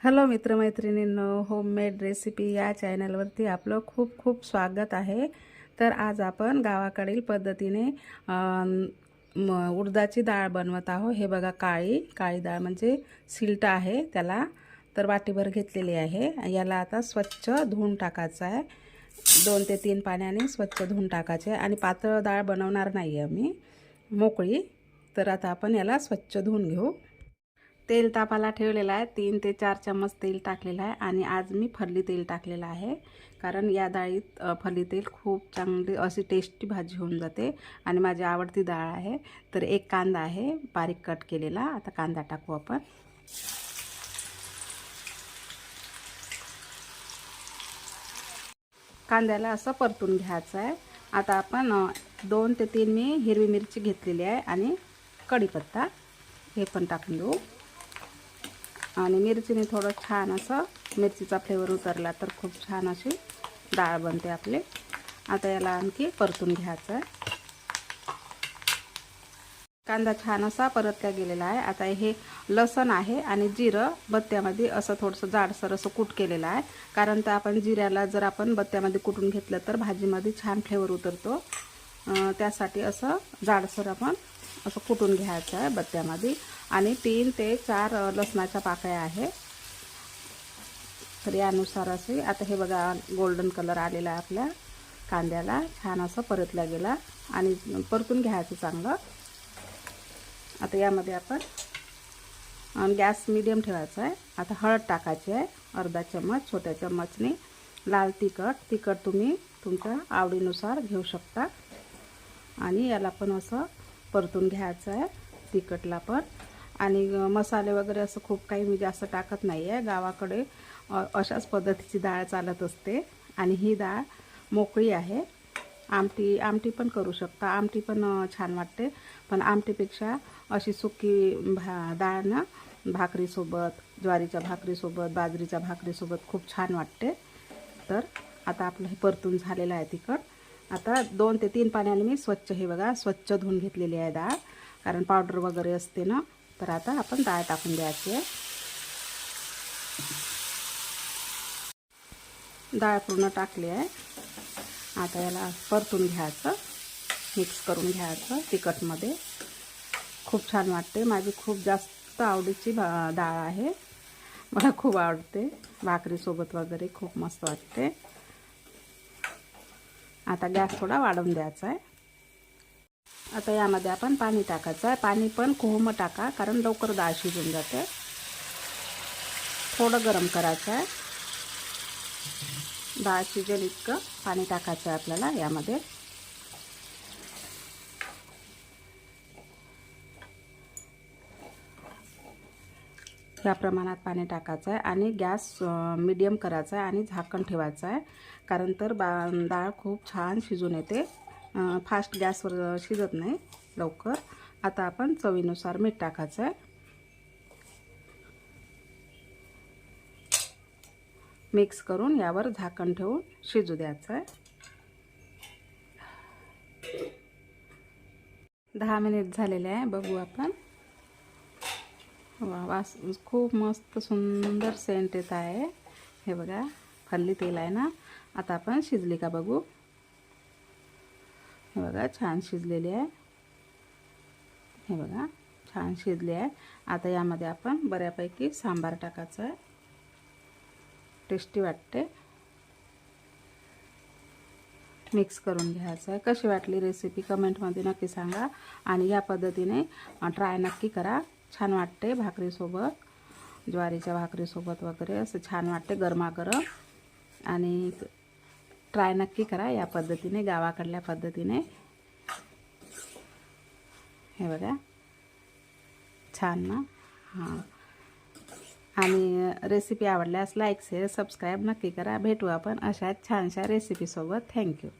Hello मित्रमैत्रिणींनो homemade recipe या चॅनलवरती आपलं खूप खूप स्वागत आहे. तर आज आपण गावाकडील पद्धतीने उडदाची डाळ बनवत आहोत. हे बघा काळी काळी डाळ म्हणजे सिल्ट आहे त्याला तर वाटीभर घेतलेली आहे. याला आता स्वच्छ धुवून टाकायचं आहे. दोन ते तीन पाण्याने स्वच्छ धुवून टाकायचे. आणि पातळ डाळ बनवणार नाही आहे मी मोकळी. तर आता आपण याला स्वच्छ धुवून घेऊ. तेल तापाला ठेवलेलं आहे. तीन ते चार चम्मच तेल टाकलेलं आहे आणि आज मी फरली तेल टाकलेलं आहे. कारण या डाळीत फरली तेल खूप चांगली अशी टेस्टी भाजी होऊन जाते आणि माझी आवडती डाळ आहे. तर एक कांदा आहे बारीक कट केलेला. आता कांदा टाकू आपण. कांद्याला असं परतून घ्यायचं आहे. आता आपण दोन ते तीन मी हिरवी मिरची घेतलेली आहे आणि कढीपत्ता हे पण टाकून देऊ. आणि मिरचीने थोडं छान असं मिरचीचा फ्लेवर उतरला तर खूप छान अशी डाळ बनते आपली. आता याला आणखी परतून घ्यायचं आहे. कांदा छान असा परतला गेलेला आहे. आता हे लसण आहे आणि जिरं बत्त्यामध्ये असं थोडंसं जाडसर असं कूट केलेलं आहे. कारण तर आपण जिऱ्याला जर आपण बत्त्यामध्ये कुटून घेतलं तर भाजीमध्ये छान फ्लेवर उतरतो. त्यासाठी असं जाडसर आपण असं कुटून घ्यायचं आहे बत्त्यामध्ये. आणि तीन ते चार लसणाच्या पाकळ्या आहे. तर यानुसार असे आता हे बघा गोल्डन कलर आलेला आहे आपल्या कांद्याला. छान असं परतला गेला. आणि परतून घ्यायचं चांगलं. आता यामध्ये आपण गॅस मिडियम ठेवायचा आहे. आता हळद टाकायची आहे अर्धा चम्मच छोट्या चम्मचने. लाल तिखट तिखट तुम्ही तुमच्या आवडीनुसार घेऊ शकता. आणि याला पण असं परतून घ्यायचं आहे तिखटला पण. आणि मसाले वगैरे असं खूप काही मी जास्त टाकत नाही आहे. गावाकडे अशाच पद्धतीची डाळ चालत असते. आणि ही डाळ मोकळी आहे. आमटी आमटी पण करू शकता. आमटी पण छान वाटते. पण आमटीपेक्षा अशी सुकी भा डाळ ना भाकरीसोबत ज्वारीच्या भाकरीसोबत बाजरीच्या भाकरीसोबत खूप छान वाटते. तर आता आपलं हे परतून झालेलं आहे तिखट. आता दोन ते तीन पाण्याने मी स्वच्छ हे बघा स्वच्छ धुवून घेतलेली आहे डाळ. कारण पावडर वगैरे असते ना तर आता आपण डाळ टाकून द्यायची आहे. डाळ पूर्ण टाकली आहे. आता याला परतून घ्यायचं मिक्स करून घ्यायचं तिखटमध्ये. खूप छान वाटते. माझी खूप जास्त आवडीची भा- डाळ आहे. मला खूप आवडते. भाकरीसोबत वगैरे खूप मस्त वाटते. आता गॅस थोडा वाढवून द्यायचा आहे. आता यामध्ये आपण पाणी टाकायचं आहे. पाणी पण कोहम टाका कारण लवकर डाळ शिजून जाते. थोडं गरम करायचं आहे. डाळ शिजेल इतकं. पाणी टाकायचं आहे आपल्याला यामध्ये. ह्या प्रमाणात पाणी टाकायचं आहे आणि गॅस मिडियम करायचा आहे आणि झाकण ठेवायचं आहे कारण तर बा डाळ खूप छान शिजून येते. फास्ट गॅसवर शिजत नाही लवकर. आता आपण चवीनुसार मीठ टाकायचं आहे मिक्स करून यावर झाकण ठेवून शिजू द्यायचं आहे दहा मिनिट झालेले आहे बघू आपण. वास खूप मस्त सुंदर सेंट येत आहे. हे बघा फल्ली तेल आहे ना. आता आपण शिजली का बघू? हे बघा छान शिजलेली आहे. हे बघा छान शिजली आहे. आता यामध्ये आपण बऱ्यापैकी सांबार टाकायचं आहे. टेस्टी वाटते. मिक्स करून घ्यायचं आहे. कशी वाटली रेसिपी कमेंटमध्ये नक्की सांगा. आणि या पद्धतीने ट्राय नक्की करा. छान वाटते भाकरीसोबत ज्वारीच्या भाकरीसोबत वगैरे असं छान वाटते गरमागरम आणि ट्राय नक्की करा या पद्धतीने गावाकडल्या पद्धतीने. हे बघा. छान ना? हां. आणि रेसिपी आवडल्यास लाईक शेअर सबस्क्राईब नक्की करा. भेटू आपण अशाच छानशा रेसिपीसोबत थँक्यू